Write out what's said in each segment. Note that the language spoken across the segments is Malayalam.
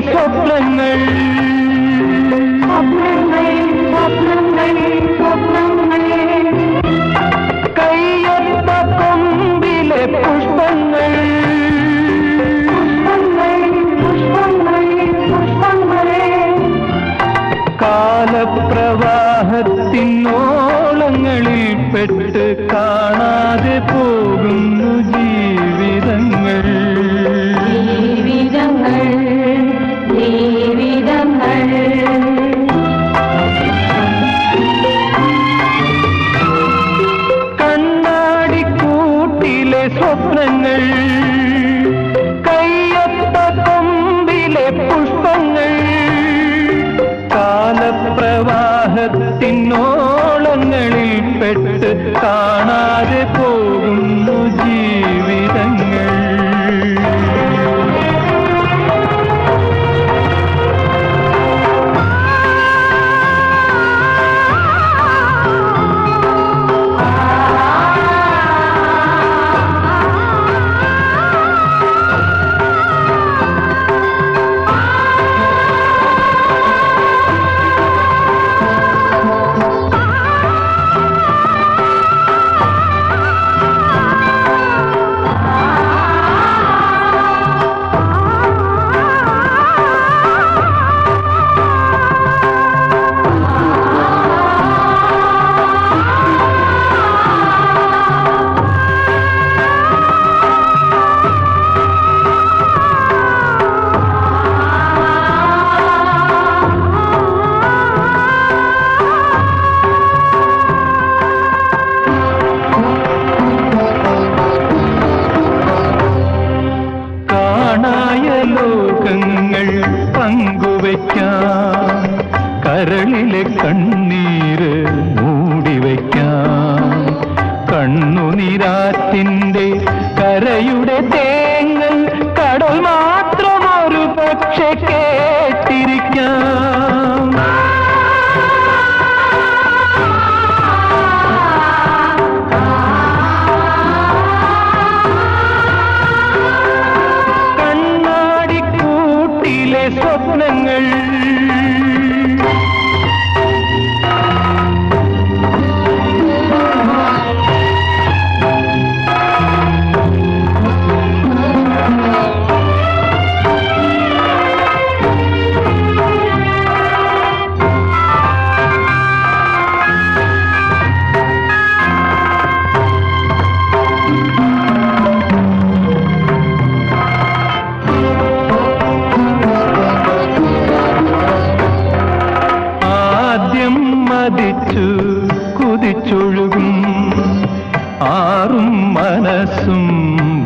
സ്വപ്നങ്ങൾ. കൊമ്പിലെ പുഷ്പങ്ങൾ. കാലപ്രവാഹത്തിനോളങ്ങളിൽ പെട്ട് കാണാതെ പോ പെട്ട് കാണാതെ പോകുന്നു പങ്കുവയ്ക്കാം. കരളിലെ കണ്ണീര് മൂടിവയ്ക്കാം. കണ്ണുനീരാറ്റിന്റെ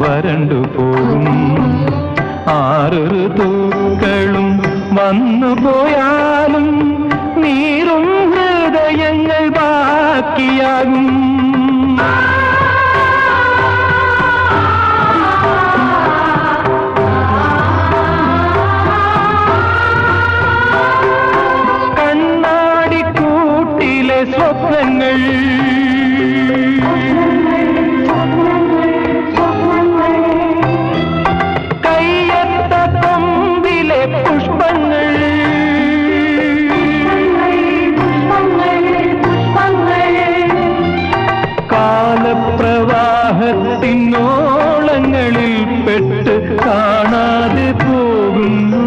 വരണ്ടു പോകും ആറൊരു തൂക്കളും വന്നു പോയാലും നീറും ഹൃദയങ്ങൾ ബാക്കിയാകും. ദാഹത്തിനോളങ്ങളിൽ പെട്ട് കാണാതെ പോകുന്നു.